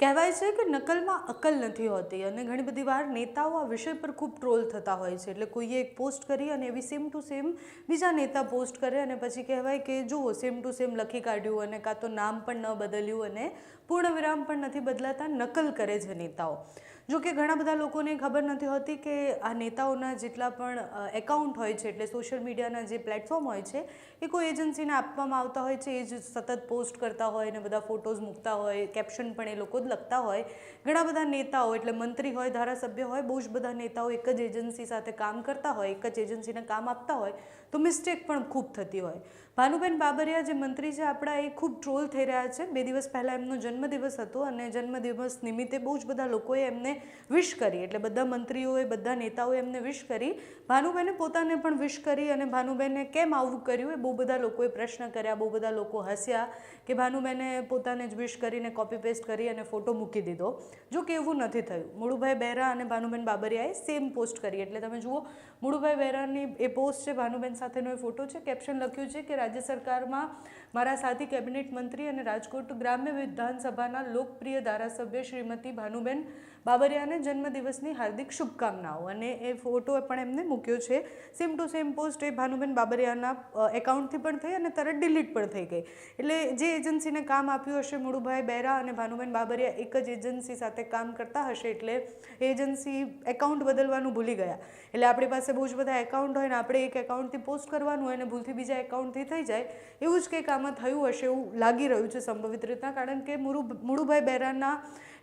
કહેવાય છે કે નકલમાં અકલ નથી હોતી અને ઘણી બધી વાર નેતાઓ આ વિષય પર ખૂબ ટ્રોલ થતા હોય છે. એટલે કોઈએ એક પોસ્ટ કરી અને એવી સેમ ટુ સેમ બીજા નેતા પોસ્ટ કરે અને પછી કહેવાય કે જુઓ સેમ ટુ સેમ લખી કાઢ્યું અને કાં તો નામ પણ ન બદલ્યું અને પૂર્ણ વિરામ પણ નથી બદલાતા, નકલ કરે છે નેતાઓ. જો કે ઘણા બધા લોકોને ખબર નથી હોતી કે આ નેતાઓના જેટલા પણ એકાઉન્ટ હોય છે, એટલે સોશિયલ મીડિયાના જે પ્લેટફોર્મ હોય છે, એ કોઈ એજન્સીને આપવામાં આવતા હોય છે, એ જ સતત પોસ્ટ કરતા હોય ને બધા ફોટોઝ મૂકતા હોય કેપ્શન પણ એ લોકો જ લખતા હોય. ઘણા બધા નેતાઓ, એટલે મંત્રી હોય, ધારાસભ્ય હોય, બહુ જ બધા નેતાઓ એક જ એજન્સી સાથે કામ કરતા હોય, એક જ એજન્સીને કામ આપતા હોય, તો મિસ્ટેક પણ ખૂબ થતી હોય. ભાનુબેન બાબરિયા જે મંત્રી છે, આપણા એ ખૂબ ટ્રોલ થઈ રહ્યા છે. બે દિવસ પહેલાં એમનો જન્મદિવસ હતો અને જન્મદિવસ નિમિત્તે બહુ જ બધા લોકોએ એમને વિશ કરી. એટલે બધા મંત્રીઓએ, બધા નેતાઓએ એમને વિશ કરી. ભાનુબેને પોતાને પણ વિશ કરી અને ભાનુબેને કેમ આવું કર્યું એ બહુ બધા લોકોએ પ્રશ્ન કર્યા, બહુ બધા લોકો હસ્યા કે ભાનુબેને પોતાને જ વિશ કરીને કોપી પેસ્ટ કરી અને ફોટો મૂકી દીધો. જો કે એવું નથી થયું. મુળુભાઈ બહેરા અને ભાનુબેન બાબરિયાએ સેમ પોસ્ટ કરી. એટલે તમે જુઓ, મુળુભાઈ બહેરાની એ પોસ્ટ છે, ભાનુબેન સાથેનો એ ફોટો છે. કેપ્શન લખ્યું છે કે રાજ્ય સરકારમાં મારા સાથી કેબિનેટ મંત્રી અને રાજકોટ ગ્રામ્ય વિધાનસભાના લોકપ્રિય ધારાસભ્ય શ્રીમતી ભાનુબેન બાબરિયાને જન્મદિવસની હાર્દિક શુભકામનાઓ. અને એ ફોટો પણ એમને મૂક્યો છે. સેમ ટુ સેમ પોસ્ટ એ ભાનુબેન બાબરિયાના એકાઉન્ટથી પણ થઈ અને તરત ડિલીટ પણ થઈ ગઈ. એટલે જે એજન્સીને કામ આપ્યું હશે, મુળુભાઈ બહેરા અને ભાનુબેન બાબરિયા એક જ એજન્સી સાથે કામ કરતા હશે, એટલે એજન્સી એકાઉન્ટ બદલવાનું ભૂલી ગયા. એટલે આપણી પાસે બહુ જ બધા એકાઉન્ટ હોય ને, આપણે એક એકાઉન્ટથી પોસ્ટ કરવાનું હોય ને, ભૂલથી બીજા એકાઉન્ટથી થઈ જાય. એવું જ કંઈક આમાં થયું હશે, એવું લાગી રહ્યું છે સંભવિત રીતના. કારણ કે મુરુ, મુળુભાઈ બહેરાના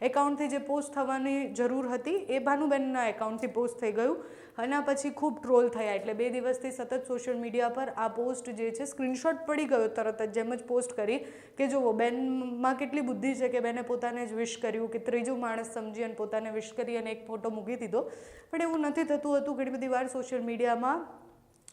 એકાઉન્ટથી જે પોસ્ટ થવાની જરૂર હતી. એ ભાનુબેનના એકાઉન્ટથી પોસ્ટ થઈ ગયું અને પછી ખૂબ ટ્રોલ થયા. એટલે બે દિવસથી સતત સોશિયલ મીડિયા પર આ પોસ્ટ જે છે, સ્ક્રીનશોટ પડી ગયો તરત જ, જેમ જ પોસ્ટ કરી કે જુઓ, બેનમાં કેટલી બુદ્ધિ છે કે બેને પોતાને જ વિશ કર્યું કે ત્રીજું માણસ સમજી અને પોતાને વિશ કરી અને એક ફોટો મૂકી દીધો. પણ એવું નથી થતું હતું. ઘણી બધી વાર સોશિયલ મીડિયામાં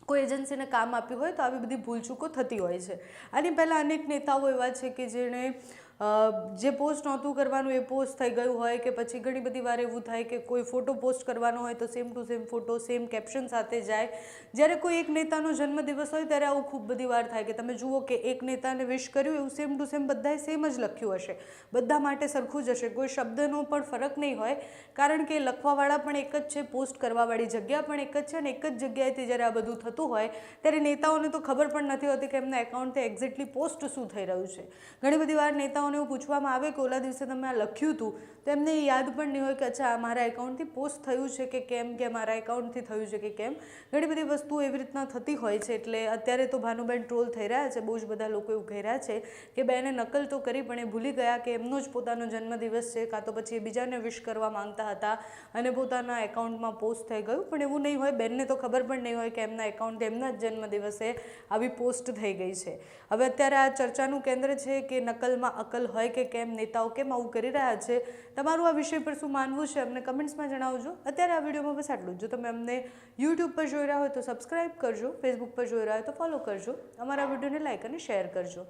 કોઈ એજન્સીને કામ આપ્યું હોય તો આવી બધી ભૂલચૂકો થતી હોય છે. આની પહેલાં અનેક નેતાઓ એવા છે કે જેણે જે પોસ્ટ નહોતું કરવાનું એ પોસ્ટ થઈ ગયું હોય કે પછી ઘણી બધી વાર એવું થાય કે કોઈ ફોટો પોસ્ટ કરવાનો હોય તો same to same photo same caption સાથે જાય. જ્યારે કોઈ એક નેતાનો જન્મદિવસ હોય ત્યારે આવું ખૂબ બધી વાર થાય કે તમે જુઓ કે એક નેતાને વિશ કર્યું એવું સેમ ટુ સેમ બધાએ સેમ જ લખ્યું હશે. બધા માટે સરખું જ હશે. કોઈ શબ્દનો પણ ફરક નહીં હોય. કારણ કે લખવાવાળા પણ એક જ છે, પોસ્ટ કરવાવાળી જગ્યા પણ એક જ છે અને એક જ જગ્યાએથી જ્યારે આ બધું થતું હોય ત્યારે નેતાઓને તો ખબર પણ નથી હોતી કે એમના એકાઉન્ટથી એક્ઝેક્ટલી પોસ્ટ શું થઈ રહ્યું છે. ઘણી બધી વાર નેતાઓને એવું પૂછવામાં આવે કે ઓલા દિવસે તમે આ લખ્યું હતું, તો એમને યાદ પણ નહીં હોય કે અચ્છા મારા એકાઉન્ટથી પોસ્ટ થયું છે કે કેમ, કે મારા એકાઉન્ટથી થયું છે કે કેમ. ઘણી બધી વસ્તુઓ એવી રીતના થતી હોય છે, એટલે અત્યારે તો ભાનુબેન ટ્રોલ થઈ રહ્યા છે, બહુ જ બધા લોકો એવું કહી રહ્યા છે કે બેને નકલ તો કરી, પણ એ ભૂલી ગયા કે એમનો જ પોતાનો જન્મદિવસ છે, કાં તો પછી એ બીજાને વિશ કરવા માંગતા હતા અને પોતાના એકાઉન્ટમાં પોસ્ટ થઈ ગયું, પણ એવું નહીં હોય, બેનને તો ખબર પણ નહીં હોય કે એમના એકાઉન્ટ એમના જ જન્મદિવસે આવી પોસ્ટ થઈ ગઈ છે. હવે અત્યારે આ ચર્ચાનું કેન્દ્ર છે કે નકલમાં અકલ હોય કે કેમ, નેતાઓ કેમ આવું કરી રહ્યા છે, તમારું આ વિષય પર શું માનવું છે, અમને કમેન્ટ્સમાં જણાવજો. અત્યારે આ વિડીયોમાં બસ આટલું જ. જો તમે અમને યુટ્યુબ પર જોઈ રહ્યા હોય તો સબસ્ક્રાઈબ કરજો ફેસબુક પર જોઈ રહ્યા હોય તો ફોલો કરજો. અમારા વિડીયોને લાઇક અને શેર કરજો.